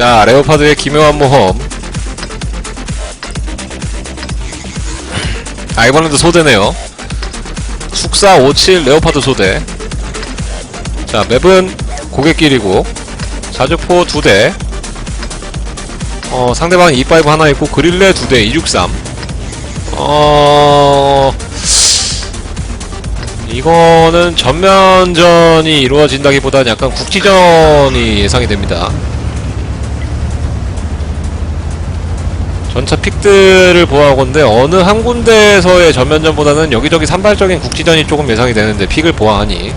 자 레오파드의 기묘한 모험. 아 이번에도 소대네요. 숙사 57 레오파드 소대. 자 맵은 고객길이고 자주포 2대. 어 상대방 25 하나 있고 그릴레 2대 263 어... 이거는 전면전이 이루어진다기보다는 약간 국지전이 예상이 됩니다. 전차 픽들을 보아하건데 어느 한 군데에서의 전면전보다는 여기저기 산발적인 국지전이 조금 예상이 되는데 픽을 보아하니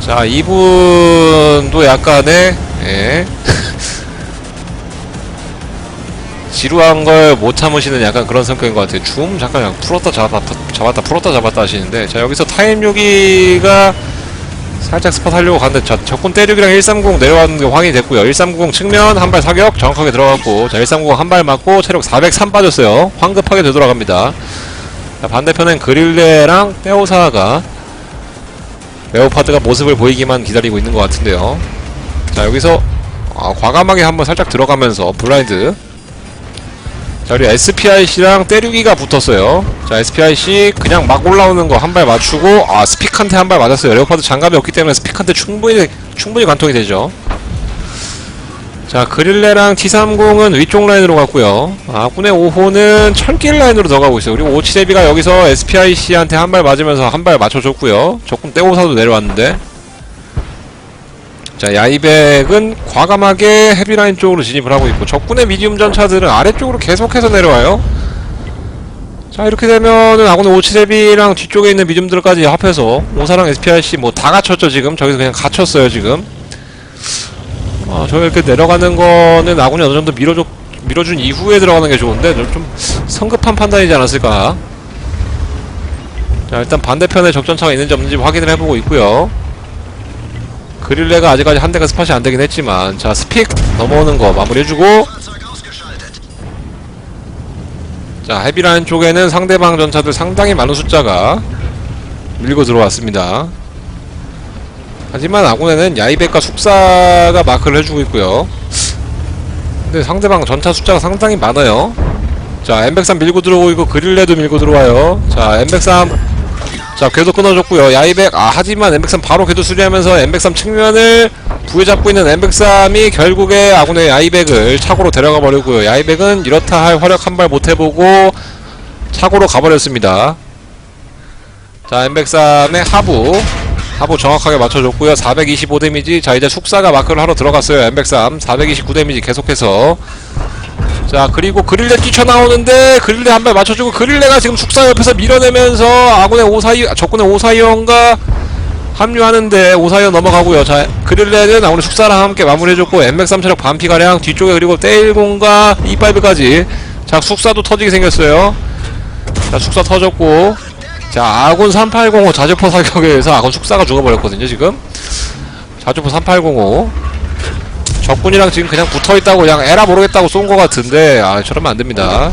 자 이분도 약간의 예. 지루한 걸 못 참으시는 약간 그런 성격인 것 같아요. 줌 잠깐 풀었다 잡았다, 잡았다 풀었다 잡았다 하시는데 자 여기서 타임 6기가 살짝 스팟 하려고 갔는데 자 적군 때리기랑 130 내려가는 게 확인이 됐고요. 1390 측면 한 발 사격 정확하게 들어갔고 자 1390한 발 맞고 체력 403 빠졌어요. 황급하게 되돌아갑니다. 자 반대편엔 그릴레랑 페오사가 레오파드가 모습을 보이기만 기다리고 있는 것 같은데요. 자 여기서 아, 과감하게 한번 살짝 들어가면서 블라인드 자 우리 SPIC랑 때리기가 붙었어요. 자 SPIC 그냥 막 올라오는 거 한 발 맞추고 아 스픽한테 한 발 맞았어요. 레오파드 장갑이 없기 때문에 스픽한테 충분히 충분히 관통이 되죠. 자 그릴레랑 T30은 위쪽 라인으로 갔고요. 아군의 5호는 철길 라인으로 더 가고 있어요. 그리고 57대비가 여기서 SPIC한테 한 발 맞으면서 한 발 맞춰줬고요. 조금 떼고사도 내려왔는데 자 야이백은 과감하게 헤비라인 쪽으로 진입을 하고 있고 적군의 미디움 전차들은 아래쪽으로 계속해서 내려와요. 자 이렇게 되면은 아군의 오치레비랑 뒤쪽에 있는 미디움들까지 합해서 오사랑 SPRC 뭐다 갖췄죠 지금? 저기서 그냥 갇혔어요 지금. 아 저기 이렇게 내려가는 거는 아군이 어느 정도 밀어줘 밀어준 이후에 들어가는 게 좋은데 좀 성급한 판단이지 않았을까? 자 일단 반대편에 적전차가 있는지 없는지 확인을 해보고 있고요 그릴레가 아직까지 한 대가 스팟이 안 되긴 했지만 자 스픽 넘어오는 거 마무리해주고. 자 헤비라인 쪽에는 상대방 전차들 상당히 많은 숫자가 밀고 들어왔습니다. 하지만 아군에는 야이백과 숙사가 마크를 해주고 있고요. 근데 상대방 전차 숫자가 상당히 많아요. 자 M103 밀고 들어오고 있고 그릴레도 밀고 들어와요. 자 M103 자 궤도 끊어줬고요. 야이백 아 하지만 M103 바로 궤도 수리하면서 M103 측면을 부여잡고 있는 M103이 결국에 아군의 야이백을 차고로 데려가 버리고요. 야이백은 이렇다 할 활약 한발 못해보고 차고로 가버렸습니다. 자 M103의 하부. 하부 정확하게 맞춰줬고요. 425 데미지. 자 이제 숙사가 마크를 하러 들어갔어요. M103 429 데미지 계속해서 자 그리고 그릴레 뛰쳐나오는데 그릴레 한 발 맞춰주고 그릴레가 지금 숙사 옆에서 밀어내면서 아군의 오사이 적군의 오사이언과 합류하는데 오사이언 넘어가고요. 자 그릴레는 아군의 숙사랑 함께 마무리해줬고 M103 체력 반피가량 뒤쪽에 그리고 떼일공과 E5까지. 자 숙사도 터지게 생겼어요. 자 숙사 터졌고. 자 아군 3805 자주포 사격에 의해서 아군 숙사가 죽어버렸거든요 지금. 자주포 3805 적군이랑 지금 그냥 붙어있다고 그냥 에라 모르겠다고 쏜거 같은데 아 저러면 안됩니다.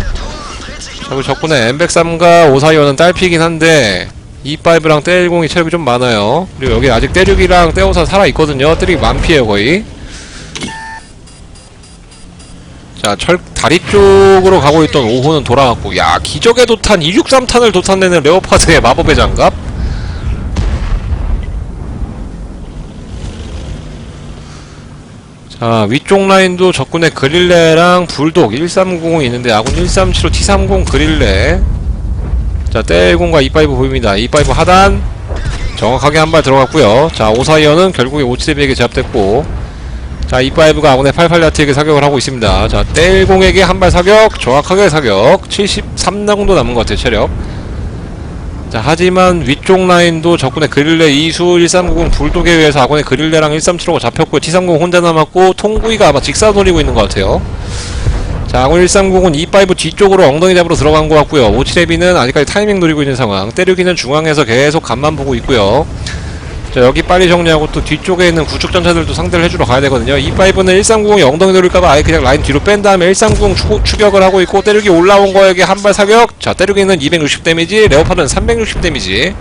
저기 적군의 M103과 오사이어는 딸피긴 한데 E5랑 떼10이 체력이 좀 많아요. 그리고 여기 아직 떼6이랑 떼오사 살아있거든요. 떼6이 만피에요 거의. 자, 철, 다리 쪽으로 가고 있던 5호는 돌아갔고, 야, 기적의 도탄, 263탄을 도탄내는 레오파드의 마법의 장갑? 자 위쪽 라인도 적군의 그릴레랑 불독 1390이 있는데 아군 1375 T30 그릴레. 자 떼일공과 E5 보입니다. E5 하단 정확하게 한 발 들어갔고요. 자 오사이어는 결국에 오치데비에게 제압됐고 자 E5가 아군의 88야트에게 사격을 하고 있습니다. 자 떼일공에게 한 발 사격 정확하게 사격. 73 정도 남은 것 같아요 체력 자 하지만 위쪽 라인도 적군의 그릴레 이수 1390 불독에 의해서 아군의 그릴레랑 1375가 잡혔고 T30 혼자 남았고 통구이가 아마 직사 노리고 있는 것 같아요. 자 아군 1390은 E5 뒤쪽으로 엉덩이 잡으러 들어간 것 같고요. 오치레비는 아직까지 타이밍 노리고 있는 상황. 때리기는 중앙에서 계속 간만 보고 있고요 자 여기 빨리 정리하고 또 뒤쪽에 있는 구축 전차들도 상대를 해주러 가야 되거든요 E5는 1390이 엉덩이 노릴까봐 아예 그냥 라인 뒤로 뺀 다음에 1390 추, 추격을 하고 있고 때리기 올라온 거에게 한 발 사격 자 때리기는 260 데미지 레오파드는 360 데미지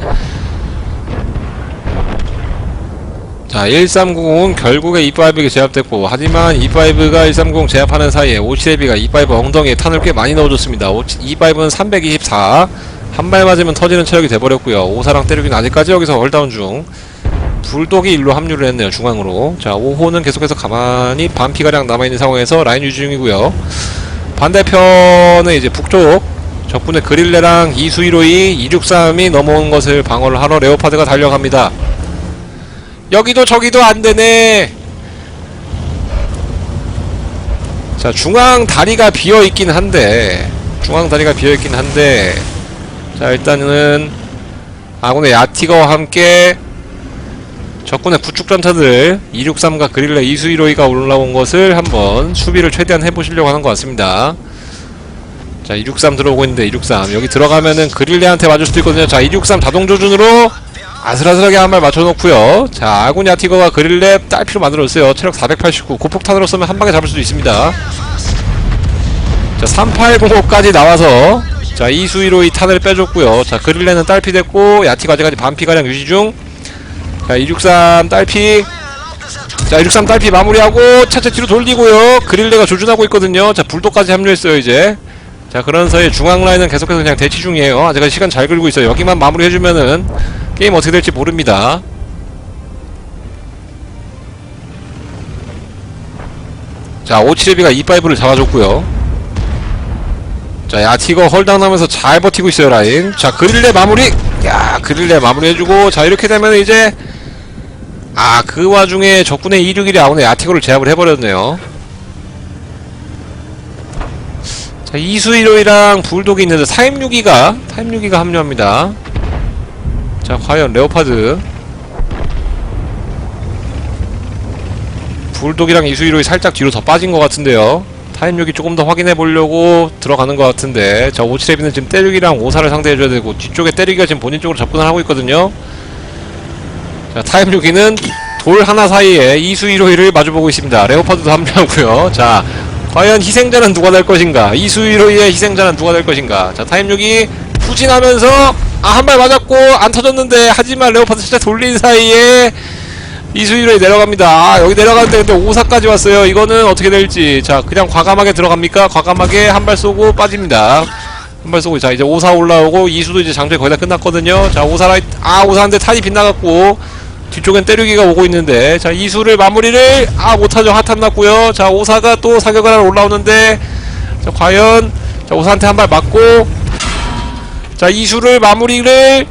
자, 130은 결국에 E5에게 제압됐고, 하지만 E5가 130 제압하는 사이에 오치레비가 E5 엉덩이에 탄을 꽤 많이 넣어줬습니다. 오치, E5는 324. 한 발 맞으면 터지는 체력이 돼버렸고요. 오사랑 때리기는 아직까지 여기서 헐다운 중. 불독이 일로 합류를 했네요, 중앙으로. 자, 5호는 계속해서 가만히 반피가량 남아있는 상황에서 라인 유지 중이고요. 반대편은 이제 북쪽. 적군의 그릴레랑 이수이로이 263이 넘어온 것을 방어를 하러 레오파드가 달려갑니다. 여기도 저기도 안 되네. 자, 중앙 다리가 비어 있긴 한데, 중앙 다리가 비어 있긴 한데, 자, 일단은 아군의 야티거와 함께 적군의 구축 전차들 263과 그릴레 이수이로이가 올라온 것을 한번 수비를 최대한 해보시려고 하는 것 같습니다. 자, 263 들어오고 있는데 263 여기 들어가면은 그릴레한테 맞을 수도 있거든요. 자, 263 자동 조준으로 아슬아슬하게 한 발 맞춰놓고요. 자, 아군 야티거가 그릴레 딸피로 만들었어요. 체력 489 고폭탄으로 쏘면 한 방에 잡을 수도 있습니다. 자, 3805까지 나와서 자, 이수이로 이 탄을 빼줬고요. 자, 그릴레는 딸피 됐고 야티가 아직까지 반피가량 유지 중. 자, 263 딸피. 자, 263 딸피 마무리하고 차체 뒤로 돌리고요. 그릴레가 조준하고 있거든요. 자, 불도까지 합류했어요, 이제. 자, 그런 사이에 중앙 라인은 계속해서 그냥 대치 중이에요. 아직까지 시간 잘 끌고 있어요. 여기만 마무리해주면은 게임 어떻게 될지 모릅니다. 자, 오치레비가 E5를 잡아줬고요. 자, 야티거 헐당 나면서 잘 버티고 있어요, 라인. 자, 그릴레 마무리! 야, 그릴레 마무리 해주고, 자, 이렇게 되면 이제, 아, 그 와중에 적군의 261이 아군의 야티거를 제압을 해버렸네요. 자, 이수이로이랑 불독이 있는데, 타임유기가, 타임유기가 합류합니다. 자, 과연 레오파드. 불독이랑 이수이로이 살짝 뒤로 더 빠진 것 같은데요. 타임력이 조금 더 확인해 보려고 들어가는 것 같은데 자 오치레비는 지금 때리기랑 오사를 상대해줘야 되고 뒤쪽에 때리기가 지금 본인 쪽으로 접근을 하고 있거든요 자 타임력이는 돌 하나 사이에 이수이로이를 마주보고 있습니다 레오파드도 합류하고요 자 과연 희생자는 누가 될 것인가 이수이로이의 희생자는 누가 될 것인가 자 타임력이 후진하면서 아 한 발 맞았고 안 터졌는데 하지만 레오파드 진짜 돌린 사이에 이수위로에 내려갑니다. 아, 여기 내려가는데 근데 오사까지 왔어요. 이거는 어떻게 될지. 자, 그냥 과감하게 들어갑니까? 과감하게 한 발 쏘고 빠집니다. 한 발 쏘고, 자, 이제 오사 올라오고, 이수도 이제 장전이 거의 다 끝났거든요. 자, 오사라, 아, 오사한테 탄이 빗나갔고, 뒤쪽엔 때리기가 오고 있는데, 자, 이수를 마무리를, 아, 못하죠. 하탄 났고요. 자, 오사가 또 사격을 하러 올라오는데, 자, 과연, 자, 오사한테 한 발 맞고, 자, 이수를 마무리를,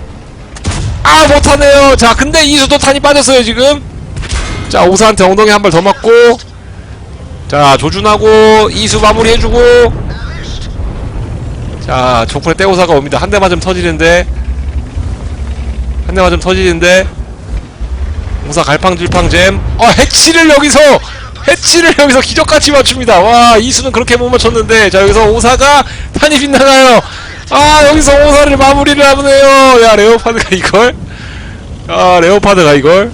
아, 못하네요. 자, 근데 이수도 탄이 빠졌어요, 지금. 자 오사한테 엉덩이 한 발 더 맞고 자 조준하고 이수 마무리 해주고 자 적군의 떼오사가 옵니다 한 대 맞으면 터지는데 한 대 맞으면 터지는데 오사 갈팡질팡잼. 어 해치를 여기서 해치를 여기서 기적같이 맞춥니다. 와 이수는 그렇게 못 맞췄는데 자 여기서 오사가 탄이 빗나가요. 아 여기서 오사를 마무리를 하네요. 야 레오파드가 이걸? 아 레오파드가 이걸?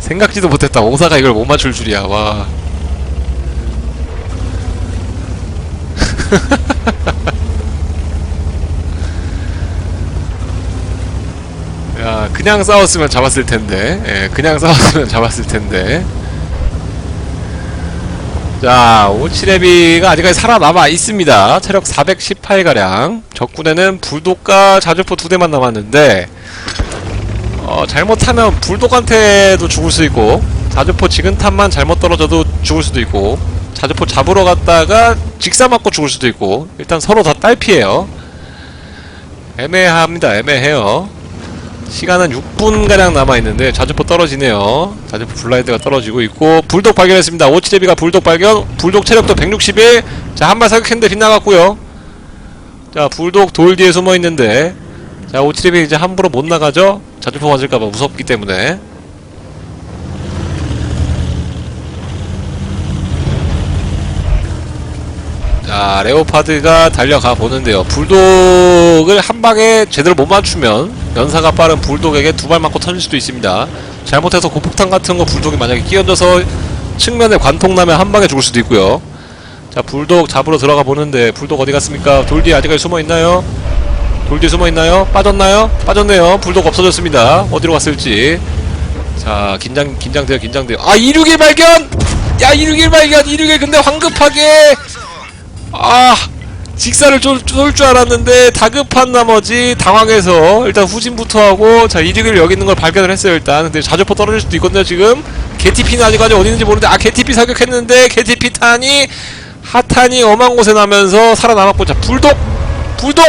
생각지도 못했다. 오사가 이걸 못 맞출 줄이야. 와. 야, 그냥 싸웠으면 잡았을 텐데. 예, 그냥 싸웠으면 잡았을 텐데. 자, 오치레비가 아직까지 살아남아 있습니다. 체력 418가량. 적군에는 불독과 자주포 두 대만 남았는데, 어, 잘못하면 불독한테도 죽을 수 있고 자주포 지근탄만 잘못 떨어져도 죽을 수도 있고 자주포 잡으러 갔다가 직사 맞고 죽을 수도 있고 일단 서로 다 딸피해요 애매합니다 애매해요 시간은 6분가량 남아있는데 자주포 떨어지네요. 자주포 블라이드가 떨어지고 있고 불독 발견했습니다. 오치제비가 불독 발견 불독 체력도 161 자 한 발 사격했는데 빗나갔고요. 자 불독 돌 뒤에 숨어있는데. 자 오치레비 이제 함부로 못 나가죠? 자주포 맞을까봐 무섭기 때문에 자 레오파드가 달려가 보는데요. 불독을 한 방에 제대로 못 맞추면 연사가 빠른 불독에게 두 발 맞고 터질 수도 있습니다. 잘못해서 고폭탄 같은 거 불독이 만약에 끼얹어서 측면에 관통 나면 한 방에 죽을 수도 있고요. 자 불독 잡으러 들어가 보는데 불독 어디 갔습니까? 돌 뒤에 아직까지 숨어 있나요? 돌 뒤에 숨어있나요? 빠졌나요? 빠졌네요. 불독 없어졌습니다. 어디로 갔을지. 자 긴장 긴장돼요 긴장돼요. 아 261 발견! 야 261 발견! 261 근데 황급하게 아 직사를 쏠 줄 알았는데 다급한 나머지 당황해서 일단 후진부터 하고 자261 여기 있는 걸 발견을 했어요 일단. 근데 자주포 떨어질 수도 있거든요 지금. 개티피는 아직까지 어디 있는지 모르는데 아 개티피 사격했는데 개티피 탄이 하탄이 엄한 곳에 나면서 살아남았고 자 불독! 불독!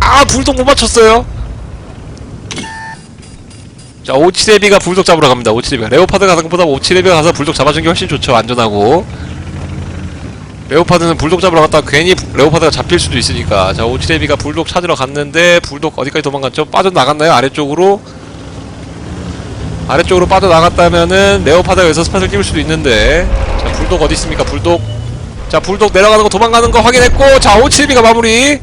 아 불독 못 맞췄어요. 자 오치레비가 불독 잡으러 갑니다 오치레비가. 레오파드 가는 것보다 오치레비가 가서 불독 잡아주는 게 훨씬 좋죠 안전하고 레오파드는 불독 잡으러 갔다 괜히 레오파드가 잡힐 수도 있으니까. 자 오치레비가 불독 찾으러 갔는데 불독 어디까지 도망갔죠? 빠져나갔나요? 아래쪽으로? 아래쪽으로 빠져나갔다면은 레오파드가 여기서 스팟을 띄울 수도 있는데. 자 불독 어디 있습니까? 불독. 자 불독 내려가는 거 도망가는 거 확인했고. 자 오치레비가 마무리.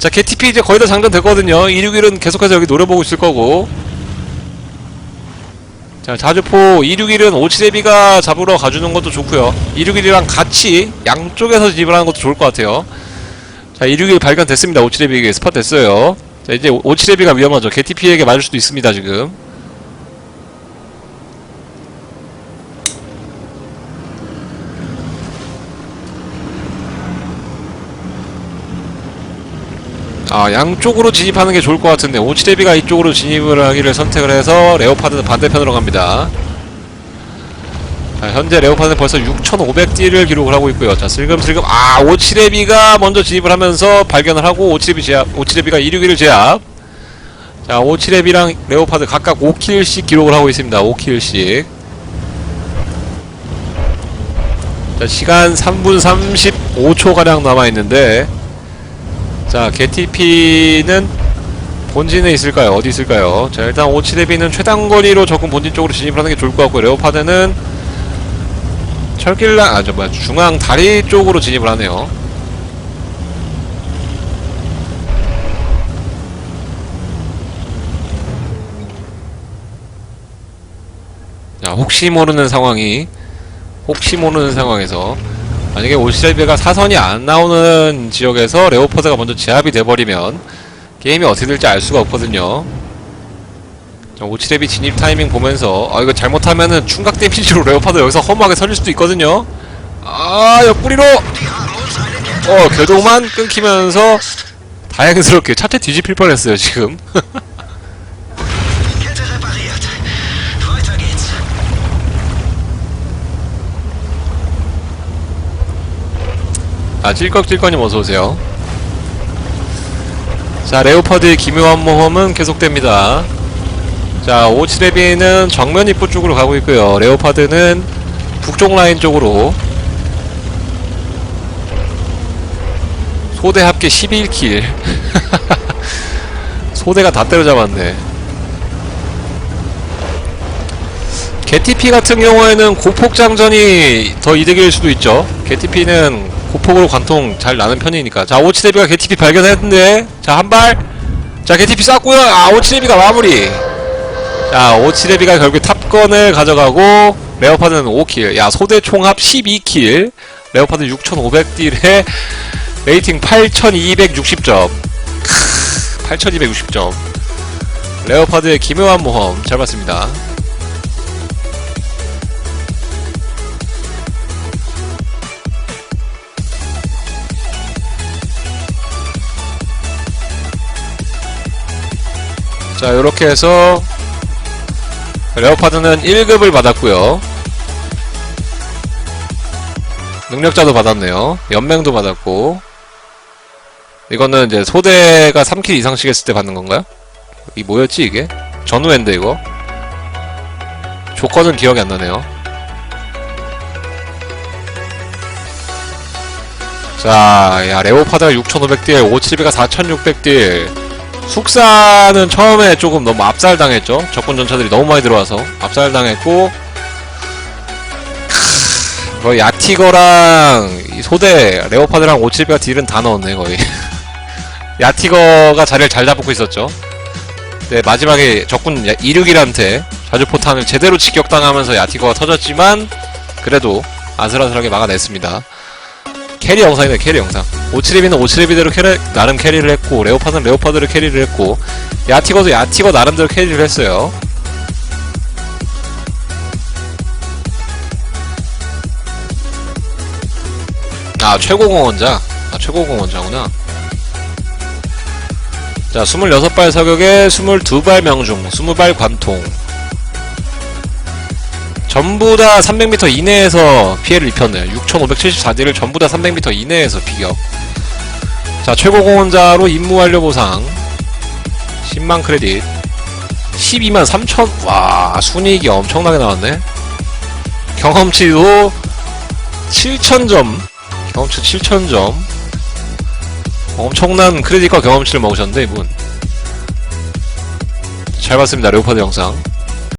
자 개TP 이제 거의 다 장전됐거든요. 261은 계속해서 여기 노려보고 있을 거고 자 자주포 261은 오치레비가 잡으러 가주는 것도 좋고요. 261이랑 같이 양쪽에서 진입을 하는 것도 좋을 것 같아요. 자 261 발견됐습니다. 오치레비에게 스팟 됐어요. 자 이제 오- 오치레비가 위험하죠. 개TP에게 맞을 수도 있습니다 지금 아 양쪽으로 진입하는 게 좋을 것 같은데 오치레비가 이쪽으로 진입을 하기를 선택을 해서 레오파드는 반대편으로 갑니다. 자 현재 레오파드는 벌써 6500딜을 기록을 하고 있고요. 자 슬금슬금 아 오치레비가 먼저 진입을 하면서 발견을 하고 오치레비 제압 오치레비가 161을 제압. 자 오치레비랑 레오파드 각각 5킬씩 기록을 하고 있습니다. 5킬씩. 자 시간 3분 35초가량 남아있는데 자, 개TP는 본진에 있을까요? 어디 있을까요? 자, 일단 오치레비는 최단거리로 적군 본진 쪽으로 진입을 하는 게 좋을 것 같고, 레오파드는 철길라, 아, 저 뭐야, 중앙 다리 쪽으로 진입을 하네요. 자, 혹시 모르는 상황이, 혹시 모르는 상황에서 만약에 오시레비가 사선이 안 나오는 지역에서 레오파드가 먼저 제압이 돼버리면 게임이 어떻게 될지 알 수가 없거든요. 자, 오치레비 진입 타이밍 보면서 아 이거 잘못하면은 충각 데미지로 레오파드 여기서 허무하게 설릴 수도 있거든요. 아 옆구리로 어 궤도만 끊기면서 다행스럽게 차체 뒤집힐 뻔했어요 지금. 아 찔꺽찔꺽님 어서오세요. 자 레오파드의 기묘한 모험은 계속됩니다. 자 오치레비는 정면 입구 쪽으로 가고 있고요. 레오파드는 북쪽 라인 쪽으로 소대 합계 11킬. 소대가 다 때려잡았네. 개TP 같은 경우에는 고폭장전이 더 이득일 수도 있죠. 개TP는 고폭으로 관통 잘 나는 편이니까. 자, 오치데비가 개TP 발견했는데, 자, 한 발. 자, 개TP 쐈고요. 아, 오치데비가 마무리. 자, 오치데비가 결국 탑건을 가져가고, 레오파드는 5킬. 야, 소대 총합 12킬. 레오파드 6,500딜에 레이팅 8,260점. 8,260점. 레오파드의 기묘한 모험 잘 봤습니다. 자, 이렇게 해서 레오파드는 1급을 받았고요. 능력자도 받았네요. 연맹도 받았고. 이거는 이제 소대가 3킬 이상씩 했을 때 받는 건가요? 이 뭐였지 이게? 전후엔드 이거? 조건은 기억이 안 나네요. 자, 야, 레오파드가 6,500딜, 오치비가 4,600딜. 숙사는 처음에 조금 너무 압살당했죠. 적군 전차들이 너무 많이 들어와서 압살당했고 크, 거의 야티거랑 이 소대 레오파드랑 오칠비가 딜은 다 넣었네 거의. 야티거가 자리를 잘 잡고 있었죠. 네, 마지막에 적군 261한테 자주포탄을 제대로 직격당하면서 야티거가 터졌지만 그래도 아슬아슬하게 막아냈습니다. 캐리 영상이네 캐리 영상. 오치레비는 오치레비대로 캐리, 나름 캐리를 했고 레오파드는 레오파드를 캐리를 했고 야티거도 야티거 나름대로 캐리를 했어요. 아 최고공원자. 아 최고공원자구나. 자 26발 사격에 22발 명중 20발 관통 전부 다 300m 이내에서 피해를 입혔네요. 6574딜을 전부 다 300m 이내에서 비격. 자 최고공원자로 임무 완료 보상. 10만 크레딧. 12만 3천. 와 순이익이 엄청나게 나왔네. 경험치도 7천점. 경험치 7천점. 엄청난 크레딧과 경험치를 먹으셨는데 이분. 잘 봤습니다. 레오파드 영상